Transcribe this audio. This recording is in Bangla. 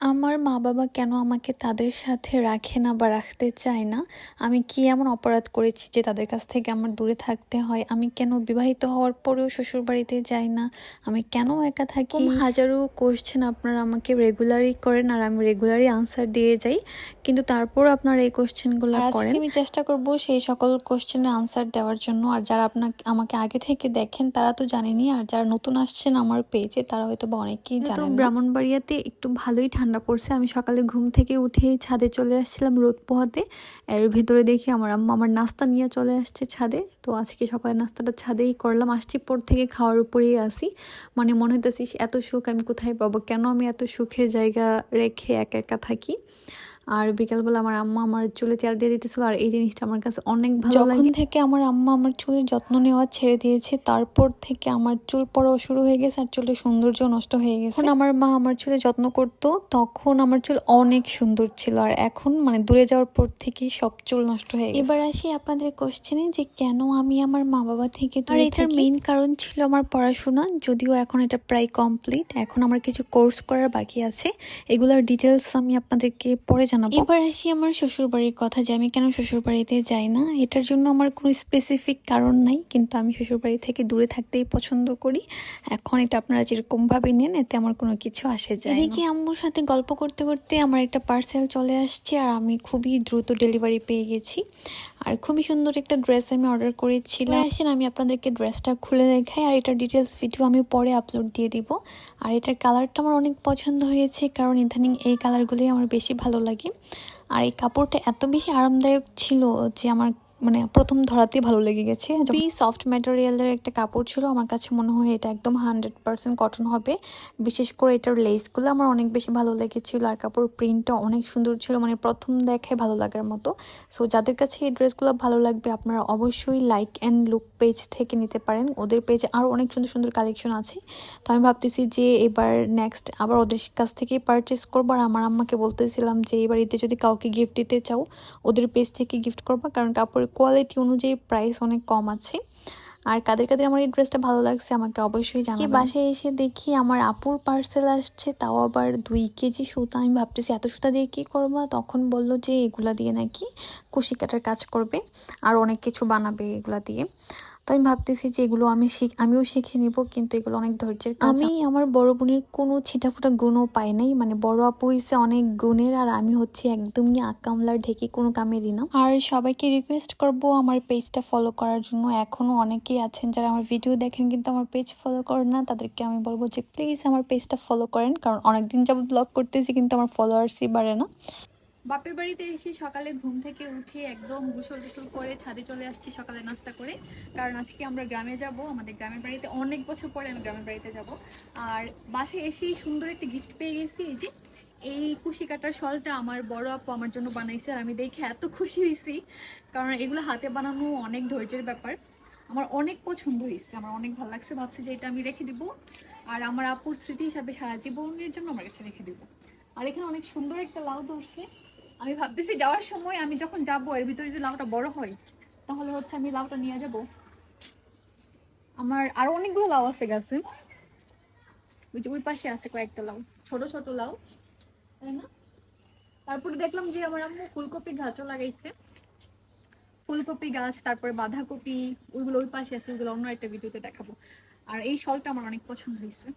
আমার মা বাবা কেন আমাকে তাদের সাথে রাখে না বা রাখতে চায় না? আমি কি এমন অপরাধ করেছি যে তাদের কাছ থেকে আমার দূরে থাকতে হয়? আমি কেন বিবাহিত হওয়ার পরেও শ্বশুর বাড়িতে যাই না? আমি কেন একা থাকি? হাজারো কোশ্চেন আপনারা আমাকে রেগুলারই করেন আর আমি রেগুলারই আনসার দিয়ে যাই। কিন্তু তারপর আপনারা এই কোশ্চেনগুলো করেন। আমি চেষ্টা করব সেই সকল কোশ্চেনের আনসার দেওয়ার জন্য। আর যারা আপনাকে আমাকে আগে থেকে দেখেন তারা তো জানেনি আর যারা নতুন আসছেন আমার পেজে তারা হয়তো বা অনেকেই জানেন। ব্রাহ্মণবাড়িয়াতে একটু ভালোই ঠান্ডা পড়ছে, আমি সকালে ঘুম থেকে উঠেই ছাদে চলে আসছিলাম রোদ পোহাতে। এর ভেতরে দেখি আমার আম্মা আমার নাস্তা নিয়ে চলে আসছে ছাদে। তো আজকে সকালে নাস্তাটা ছাদেই করলাম, আসছি পর থেকে খাওয়ার উপরেই আসি মানে মনে হইতেছি এত সুখ, আমি কোথায় পাবো? কেন আমি এত সুখের জায়গা রেখে একা একা থাকি? আর বিকালবেলা আমার আম্মা আমার চুলে তেল দিয়ে দিতেছিল আর এই জিনিসটা আমার কাছে অনেক ভালো যখন লাগে। থেকে আমার আম্মা আমার চুলের যত্ন নেওয়া ছেড়ে দিয়েছে তারপর থেকে আমার চুল পড়াও শুরু হয়ে গেছে আর চুলের সৌন্দর্য নষ্ট হয়ে গেছে। এখন আমার মা আমার চুলে যত্ন করতো তখন আমার চুল অনেক সুন্দর ছিল আর এখন মানে দূরে যাওয়ার পর থেকে সব চুল নষ্ট হয়ে গেছে। এবার আসি আপনাদের কোশ্চেনে যে কেন আমি আমার মা বাবা থেকে আর এটার মেইন কারণ ছিল আমার পড়াশোনা যদিও এখন এটা প্রায় কমপ্লিট এখন আমার কিছু কোর্স করার বাকি আছে। এগুলোর ডিটেলস আমি আপনাদেরকে পরে জানাব। এবার আসি আমার শ্বশুর বাড়ির কথা যে আমি কেন শ্বশুর বাড়িতে যাই না? এটার জন্য আমার কোনো স্পেসিফিক কারণ নাই কিন্তু আমি শ্বশুর বাড়ি থেকে দূরে থাকতেই পছন্দ করি। এখন এটা আপনারা যেরকম ভাবে নেন এতে আমার কোনো কিছু আসে যায় এদিকে আম্মুর সাথে গল্প করতে করতে আমার একটা পার্সেল চলে আসছে আর আমি খুবই দ্রুত ডেলিভারি পেয়ে গেছি। আর খুবই সুন্দর একটা ড্রেস আমি অর্ডার করেছিলাম। আসেন আমি আপনাদেরকে ড্রেসটা খুলে দেখাই আর এটার ডিটেলস ভিডিও আমি পরে আপলোড দিয়ে দিব। আর এটার কালারটা আমার অনেক পছন্দ হয়েছে কারণ ইদানিং এই কালারগুলোই আমার বেশি ভালো লাগে। আর এই কাপড়টা এত বেশি আরামদায়ক ছিল যে আমার মানে প্রথম ধরাতেই ভালো লেগে গেছে। খুবই সফট ম্যাটেরিয়ালের একটা কাপড় ছিল আমার কাছে মনে হয় এটা একদম হান্ড্রেড পার্সেন্ট কটন হবে। বিশেষ করে এটার লেসগুলো আমার অনেক বেশি ভালো লেগেছিলো আর কাপড় প্রিন্টটা অনেক সুন্দর ছিল মানে প্রথম দেখায় ভালো লাগার মতো। সো যাদের কাছে এই ড্রেসগুলো ভালো লাগবে আপনারা অবশ্যই লাইক অ্যান্ড লুক পেজ থেকে নিতে পারেন। ওদের পেজে আরও অনেক সুন্দর সুন্দর কালেকশন আছে। তো আমি ভাবতেছি যে এবার নেক্সট আবার ওদের কাছ থেকেই পারচেস করব। আর আমার আম্মাকে বলতেছিলাম যে এবার ঈদে যদি কাউকে গিফট দিতে চাও ওদের পেজ থেকে গিফট করবা। কারণ কাপড়ের কোয়ালিটি অনুযায়ী প্রাইস অনেক কম আছে। আর কাদের কাদের আমার এই ড্রেসটা ভালো লাগছে আমাকে অবশ্যই জানি বাসায় এসে দেখি আমার আপুর পার্সেল আসছে তাও আবার দুই কেজি সুতা। আমি ভাবতেছি এত সুতা দিয়ে কী করব? তখন বলল যে এগুলা দিয়ে নাকি কুশি কাটার কাজ করবে আর অনেক কিছু বানাবে এগুলা দিয়ে। আমি ভাবতেছি যে এগুলো আমি শিখ আমিও শিখে নিব, কিন্তু এগুলো অনেক ধৈর্যের আমি আমার বড় বোনের কোনো ছিটাফোটা গুণও পাই নাই। মানে বড় আপু হইছে অনেক গুণের, আর আমি হচ্ছে একদমই আকামলার ঢেকে কোনো কামেরই না। আর সবাইকে রিকোয়েস্ট করব আমার পেজটা ফলো করার জন্য। এখনও অনেকেই আছেন যারা আমার ভিডিও দেখেন, কিন্তু আমার পেজ ফলো করেন না। তাদেরকে আমি বলব যে প্লিজ আমার পেজটা ফলো করেন। কারণ অনেকদিন যাবত ব্লগ করতেছি, কিন্তু আমার ফলোয়ার্সই বাড়ে না। বাপের বাড়িতে এসে সকালে ঘুম থেকে উঠে একদম গোসল টোসল করে ছাদে চলে আসছি সকালে নাস্তা করে। কারণ আজকে আমরা গ্রামে যাব, আমাদের গ্রামের বাড়িতে অনেক বছর পরে আমি গ্রামের বাড়িতে যাব। আর বাসায় এসেই সুন্দর একটা গিফট পেয়ে গেছি, এই যে এই কুশি কাটার শলটা আমার বড় আপু আমার জন্য বানাইছে আর আমি দেখে এত খুশি হয়েছি কারণ এগুলো হাতে বানানো অনেক ধৈর্যের ব্যাপার। আমার অনেক পছন্দ হয়েছে আমার অনেক ভালো লাগছে। ভাবছি যে এটা আমি রেখে দিব। আর আমার আপুর স্মৃতি হিসাবে সারা জীবনের জন্য আমার কাছে রেখে দিব। আর এখানে অনেক সুন্দর একটা লাউ ধরছে। আমি ভাবতেছি যাওয়ার সময় আমি যখন যাব, এর ভিতরে যদি লাউটা বড় হয়, তাহলে হচ্ছে আমি লাউটা নিয়ে যাব। আমার আরও অনেকগুলো লাউ আছে গাছে। ওই যে ওই পাশে আছে কয়েকটা লাউ, ছোট ছোট লাউ, তাই না? তারপরে দেখলাম যে আমার আম্মু ফুলকপি গাছও লাগাইছে। ফুলকপি গাছ, তারপরে বাঁধাকপি, ওইগুলো ওই পাশে আছে, ওইগুলো অন্য একটা ভিডিওতে দেখাবো। আর এই শলটা আমার অনেক পছন্দ হয়েছে।